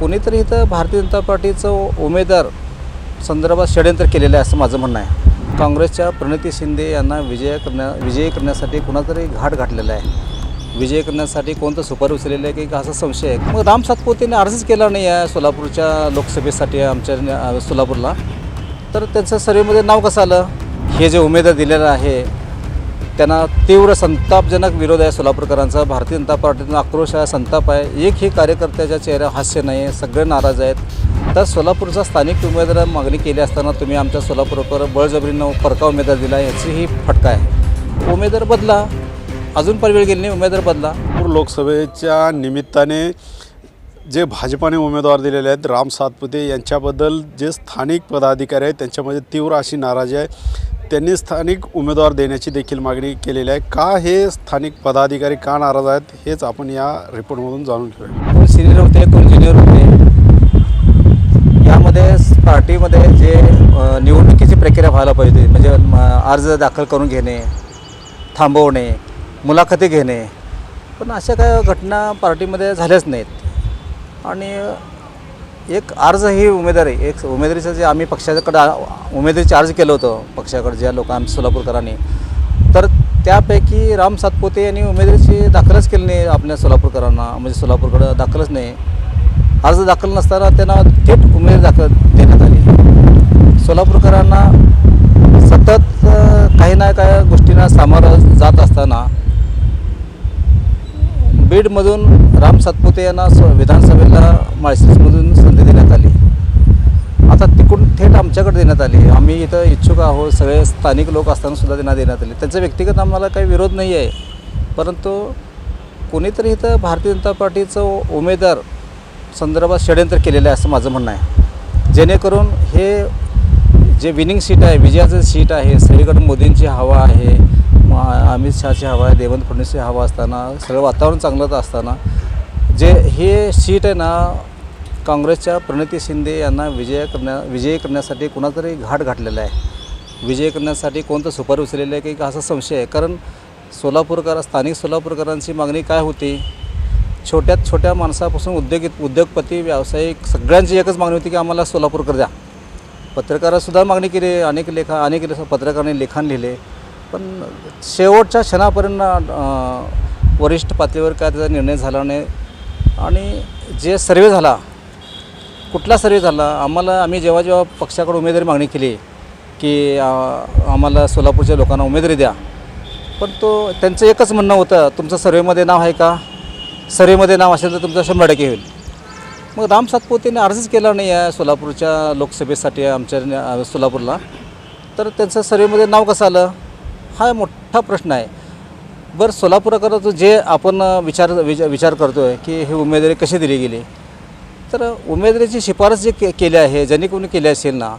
कोणीतरी इथं भारतीय जनता पार्टीचं उमेदवार संदर्भात षडयंत्र केलेलं आहे असं माझं म्हणणं आहे. काँग्रेसच्या प्रणिती शिंदे यांना विजय करण्या विजयी करण्यासाठी कुणातरी घाट घातलेला आहे. विजय करण्यासाठी कोणतं सुपारी उचललेलं आहे की असा संशय आहे? मग राम सातपुतेने अर्जच केला नाही आहे सोलापूरच्या लोकसभेसाठी आमच्या सोलापूरला. तर त्यांचं सर्वेमध्ये नाव कसं आलं? हे जे उमेदवार दिलेलं आहे त्यांना तीव्र संतापजनक विरोध आहे सोलापूरकरांचा. भारतीय जनता पार्टीतून आक्रोश आहे संताप आहे. एकही कार्यकर्त्याच्या चेहऱ्या हास्य नाही आहे सगळे नाराज आहेत. तर सोलापूरचा स्थानिक उमेदवार मागणी केली असताना तुम्ही आमच्या सोलापूरवर बळजबरीनं फरका उमेदवार दिला याची ही फटका आहे. उमेदवार बदला अजून पण वेळ गेली नाही उमेदवार बदला. लोकसभेच्या निमित्ताने जे भाजपाने उमेदवार दिलेले आहेत राम सातपुते यांच्याबद्दल जे स्थानिक पदाधिकारी आहेत त्यांच्यामध्ये तीव्र अशी नाराजी आहे. त्यांनी स्थानिक उमेदवार देण्याची देखील मागणी केलेली आहे. का हे स्थानिक पदाधिकारी का नाराज आहेत हेच आपण या रिपोर्टमधून जाणून घेऊया. कोण सिनियर होते कोण ज्युनियर होते? यामध्ये पार्टीमध्ये जे निवडणुकीची प्रक्रिया व्हायला पाहिजे म्हणजे अर्ज दाखल करून घेणे थांबवणे मुलाखती घेणे पण अशा काय घटना पार्टीमध्ये झाल्याच नाहीत. आणि एक अर्ज ही उमेदवारी एक उमेदवारीचं जे आम्ही पक्षाकडं उमेदवारीचे अर्ज केलं होतं पक्षाकडे ज्या लोक आम्ही सोलापूरकरांनी. तर त्यापैकी राम सातपोते यांनी उमेदवारीची दाखलच केली नाही आपल्या सोलापूरकरांना म्हणजे सोलापूरकडं दाखलच नाही. अर्ज दाखल नसताना त्यांना थेट उमेदवारी दाखल देण्यात आली. सोलापूरकरांना सतत काही ना काही गोष्टींना सामोरं जात असताना बीडमधून राम सातपुते यांना स्व विधानसभेला माळशिरसमधून संधी देण्यात आली. आता तिकडून थेट आमच्याकडे देण्यात आली. आम्ही इथं इच्छुक आहोत सगळे स्थानिक लोक असताना सुद्धा त्यांना देण्यात आले. त्यांचा व्यक्तिगत आम्हाला काही विरोध नाही आहे. परंतु कोणीतरी इथं भारतीय जनता पार्टीचं उमेदवार संदर्भात षडयंत्र केलेलं आहे असं माझं म्हणणं आहे. जेणेकरून हे जे विनिंग सीट आहे विजयाचं सीट आहे सगळीकडे मोदींची हवा आहे अमित शहाची हवा आहे देवेंद्र फडणवीसची हवा असताना सगळं वातावरण चांगलंच असताना जे हे सीट आहे ना काँग्रेसच्या प्रणिती शिंदे यांना विजय करण्या विजयी करण्यासाठी कुणातरी घाट घातलेला आहे. विजय करण्यासाठी कोणतं सुपारी उचललेलं आहे की असा संशय आहे. कारण सोलापूरकर स्थानिक सोलापूरकरांची मागणी काय होती? छोट्यात छोट्या माणसापासून उद्योग उद्योगपती व्यावसायिक सगळ्यांची एकच मागणी होती की आम्हाला सोलापूरकर द्या. पत्रकारासुद्धा मागणी केली अनेक लेखा अनेक पत्रकारांनी लेखन लिहिले. पण शेवटच्या क्षणापर्यंत वरिष्ठ पातळीवर काय त्याचा निर्णय झाला नाही. आणि जे सर्वे झाला कुठला सर्वे झाला आम्हाला आम्ही जेव्हा जेव्हा पक्षाकडे उमेदवारी मागणी केली की आम्हाला सोलापूरच्या लोकांना उमेदवारी द्या. पण तो त्यांचं एकच म्हणणं होतं तुमचं सर्वेमध्ये नाव आहे का? सर्वेमध्ये नाव असेल तर तुमचं शंभर टक्के होईल. मग राम सातपुतेने अर्जच केला नाही आहे सोलापूरच्या लोकसभेसाठी आमच्या सोलापूरला. तर त्यांचं सर्वेमध्ये नाव कसं आलं? हा मोठा प्रश्न आहे. बरं सोलापूरकरांचं जे आपण विचार विचार विचार करतो आहे की हे उमेदवारी कशी दिली गेली? तर उमेदवारीची शिफारस जे के केली आहे ज्यांनी कोणी केली असेल ना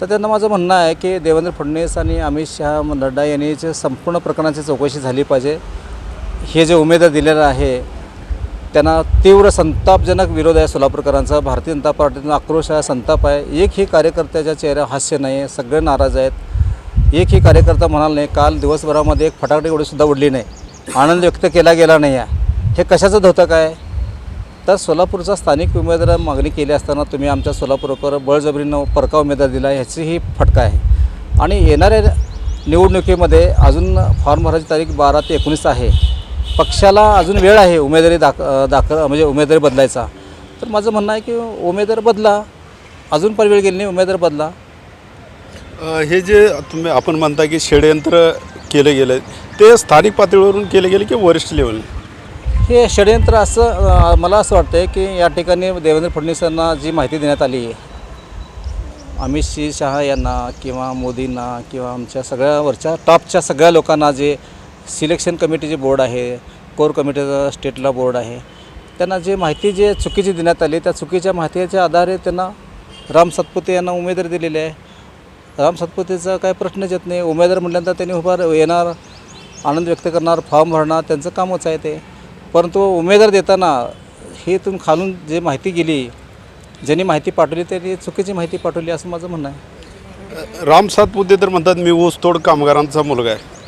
तर त्यांना माझं म्हणणं आहे की देवेंद्र फडणवीस आणि अमित शहा नड्डा यांनी जे संपूर्ण प्रकरणाची चौकशी झाली पाहिजे. हे जे उमेदवार दिलेलं आहे त्यांना तीव्र संतापजनक विरोध आहे सोलापूरकरांचा. भारतीय जनता पार्टीचा आक्रोश आहे संताप आहे. एकही कार्यकर्त्याच्या चेहऱ्यावर हास्य नाही आहे सगळे नाराज आहेत. एकही कार्यकर्ता म्हणाल नाही काल दिवसभरामध्ये एक फटाकडी एवढीसुद्धा उडली नाही. आनंद व्यक्त केला गेला नाही आहे. हे कशाचं धोतक आहे? तर सोलापूरचा स्थानिक उमेदवार मागणी केली असताना तुम्ही आमच्या सोलापूरवर बळजबरीनं परका उमेदवार दिला ह्याचीही फटका आहे. आणि येणाऱ्या निवडणुकीमध्ये अजून फॉर्म भरायची तारीख बारा ते एकोणीस आहे. पक्षाला अजून वेळ आहे उमेदवारी दाख दाखल म्हणजे उमेदवारी बदलायचा. तर माझं म्हणणं आहे की उमेदवार बदला अजून पण वेळ गेली नाही उमेदवार बदला. हे जे तुम्ही आपण म्हणता की षडयंत्र केलं गेलं ते स्थानिक पातळीवरून केले गेले की वरिष्ठ लेवल हे षडयंत्र असं मला असं वाटतं आहे की या ठिकाणी देवेंद्र फडणवीस यांना जी माहिती देण्यात आली अमित सिंह शहा यांना किंवा मोदींना किंवा आमच्या सगळ्या वरच्या टॉपच्या सगळ्या लोकांना जे सिलेक्शन कमिटीचे बोर्ड आहे कोर कमिटीचा स्टेटला बोर्ड आहे. त्यांना जे माहिती जे चुकीची देण्यात आली त्या चुकीच्या माहितीच्या आधारे त्यांना राम सातपुते यांना उमेदवारी दिलेली आहे. राम सातपुतेचा काय प्रश्नच येत नाही. उमेदवार म्हटल्यानंतर त्यांनी उभा येणार आनंद व्यक्त करणार फॉर्म भरणार त्यांचं कामच आहे ते. परंतु उमेदवार देताना हे तुम खालून जे माहिती गेली ज्यांनी माहिती पाठवली त्यांनी चुकीची माहिती पाठवली असं माझं म्हणणं आहे. राम सातपुते तर म्हणतात मी ऊसतोड कामगारांचा मुलगा आहे.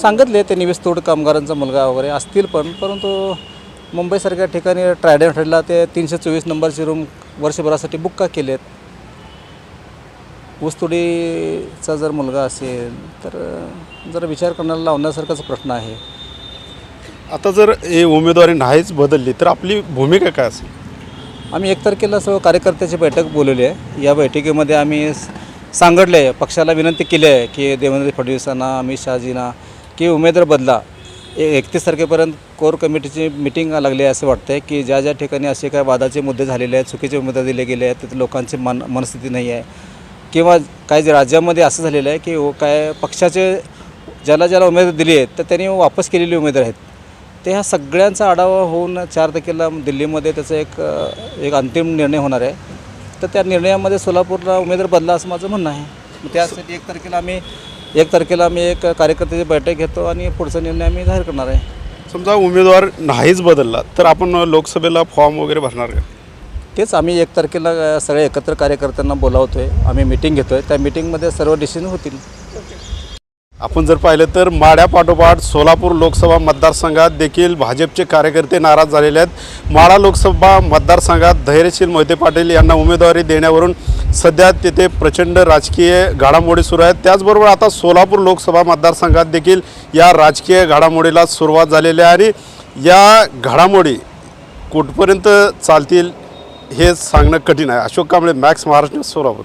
सांगितले ते निवेश तोड कामगारांचा मुलगा वगैरे असतील पण परंतु मुंबईसारख्या ठिकाणी ट्रायडन हॉटेलला ते तीनशे चोवीस नंबरची रूम वर्षभरासाठी बुक का केलेत? ऊसतोडीचा जर मुलगा असेल तर जरा विचार करण्याला लावण्यासारखाच प्रश्न आहे. आता जर हे उमेदवारी नाहीच बदलली तर आपली भूमिका काय असेल? आम्ही एक तारखेला सर्व कार्यकर्त्याची बैठक बोलवली आहे. या बैठकीमध्ये आम्ही सांगितले आहे पक्षाला विनंती केली आहे की देवेंद्र फडणवीसांना अमित शहाजींना की उमेदवार बदला. ए एकतीस तारखेपर्यंत कोर कमिटीची मिटिंग लागली आहे असं वाटतं आहे की ज्या ज्या ठिकाणी असे काय वादाचे मुद्दे झालेले आहेत चुकीचे उमेदवार दिले गेले आहेत तिथे लोकांची मन मनस्थिती नाही आहे. किंवा काही राज्यामध्ये असं झालेलं आहे की हो, काय पक्षाचे ज्याला ज्याला उमेदवार दिली आहेत तर त्यांनी वापस केलेली उमेदवार आहेत. ते ह्या सगळ्यांचा आढावा होऊन चार तारखेला दिल्लीमध्ये त्याचा एक एक अंतिम निर्णय होणार आहे. तर त्या निर्णयामध्ये सोलापूरला उमेदवार बदला असं माझं म्हणणं आहे. मग त्यासाठी एक तारखेला आम्ही एक तारखेला आम्ही एक कार्यकर्त्याची बैठक घेतो आणि पुढचा निर्णय आम्ही जाहीर करणार आहे. समजा उमेदवार नाहीच बदलला तर आपण लोकसभेला फॉर्म वगैरे भरणार का? तेच आम्ही एक तारखेला सगळे एकत्र कार्यकर्त्यांना बोलावतो आहे आम्ही मिटिंग घेतो आहे त्या मिटिंगमध्ये सर्व डिसिजन होतील. आपण जर पाहिलं तर माड्यापाठोपाठ सोलापूर लोकसभा मतदारसंघात देखील भाजपचे कार्यकर्ते नाराज झालेले आहेत. माळा लोकसभा मतदारसंघात धैर्यशील मोहिते पाटील यांना उमेदवारी देण्यावरून सध्या तिथे प्रचंड राजकीय घडामोडी सुरू आहेत. त्याचबरोबर आता सोलापूर लोकसभा मतदारसंघात देखील या राजकीय घडामोडीला सुरुवात झालेली आहे आणि या घडामोडी कुठपर्यंत चालतील हे सांगणं कठीण आहे. अशोक कांबळे मॅक्स महाराष्ट्र सोलापूर.